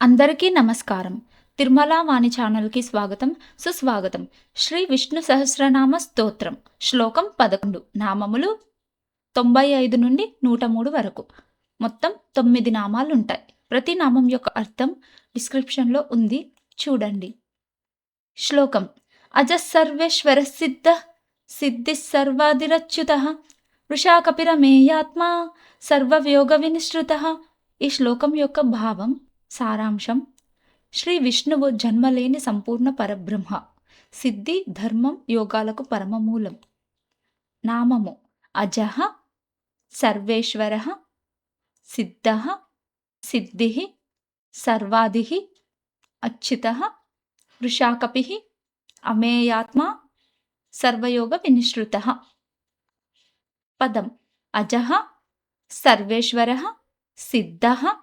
అందరికీ నమస్కారం. తిరుమల వాణి ఛానల్కి స్వాగతం సుస్వాగతం. శ్రీ విష్ణు సహస్రనామ స్తోత్రం. శ్లోకం పదకొండు. నామములు తొంభై ఐదు నుండి నూట మూడు వరకు. మొత్తం తొమ్మిది నామాలు ఉంటాయి ప్రతి నామం యొక్క అర్థం డిస్క్రిప్షన్లో ఉంది. చూడండి. శ్లోకం. అజ సర్వేశ్వర సిద్ధ సిద్ధి సర్వాదిరచ్యుత వృషాకపిరమేయాత్మా సర్వవ్యోగ వినిశ్రుత. ఈ శ్లోకం యొక్క భావం సారాంశం. శ్రీ విష్ణువు జన్మలేని సంపూర్ణ పరబ్రహ్మ. సిద్ధి ధర్మం యోగాలకు పరమమూలం. నామము. అజహ సర్వేశ్వర సిద్ధ సిద్ధి సర్వాది అచ్యుత వృషాకపి అమేయాత్మ సర్వయోగ వినిశ్రుత. పదం. అజహ సర్వేశ్వర సిద్ధ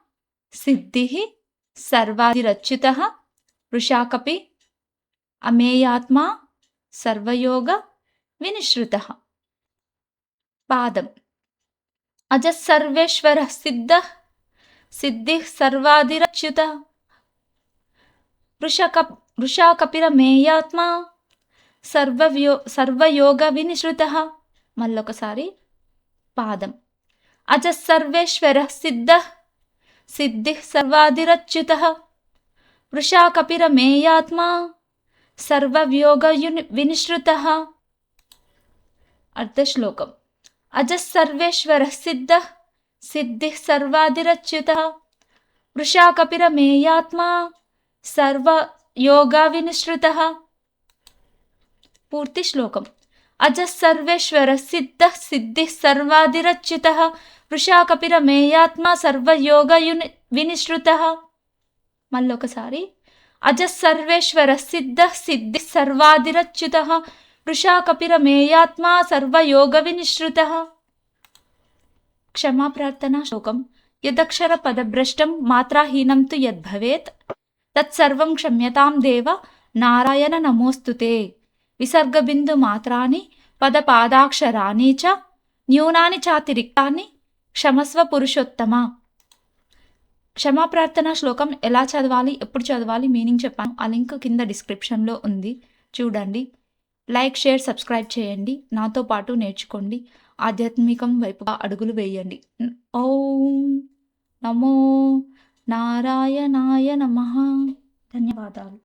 సిద్ధి సర్వాదిరచ్యుత వృషాకపి అమేయాత్మా సర్వయోగ వినిశ్రుత. పాదం. అజసర్వేశ్వర సిద్ధ సిద్ధి సర్వాదిరచ్యుత వృషక వృషాకపిరమేయాత్మా సర్వవ్యో సర్వయోగ వినిశ్రుత. మళ్ళొకసారి పాదం. అజ సర్వేశ్వర సిద్ధ సిద్ధి సర్వాదిరచ్యుత వృషాకపిరమేయాత్మా సర్వవ్యోగయుని వినిశ్రుత. అర్థశ్లోకం అజస్సర్వేశ్వర సిద్ధ సిద్ధి సర్వాదిరచ్యుత వృషాకపిరమేయాత్మా సర్వయోగా వినిశ్రుత పూర్తి శ్లోకం. అజ సర్వేశ్వర సిద్ధ సిద్ధి సర్వాదిరచ్యుత వృషాకపిరమేయాత్మా సర్వయోగయుని వినిశ్రుత మళ్ళొకసారి అజ సర్వేశ్వర సిద్ధ సిద్ధి సర్వాదిరచ్యుత వృషాకపిరమేయాత్మా సర్వయోగ వినిశ్రుత. క్షమాప్రార్థనా శ్లోకం యదక్షర పదభ్రష్టం మాత్రాహీనం తు యద్భవేత్। తత్సర్వం క్షమ్యతాం దేవ నారాయణ నమోస్తుతే విసర్గబిందు మాత్రాని పదపాదాక్షరాణి చ న్యూనాని చాతిరిక్తాన్ని క్షమస్వ పురుషోత్తమ. క్షమా ప్రార్థన శ్లోకం ఎలా చదవాలి ఎప్పుడు చదవాలి మీనింగ్ చెప్పాను. ఆ లింక్ కింద డిస్క్రిప్షన్లో ఉంది. చూడండి. లైక్ షేర్ సబ్స్క్రైబ్ చేయండి. నాతో పాటు నేర్చుకోండి. ఆధ్యాత్మికం వైపుగా అడుగులు వేయండి. ఓం నమో నారాయణాయ నమ. ధన్యవాదాలు.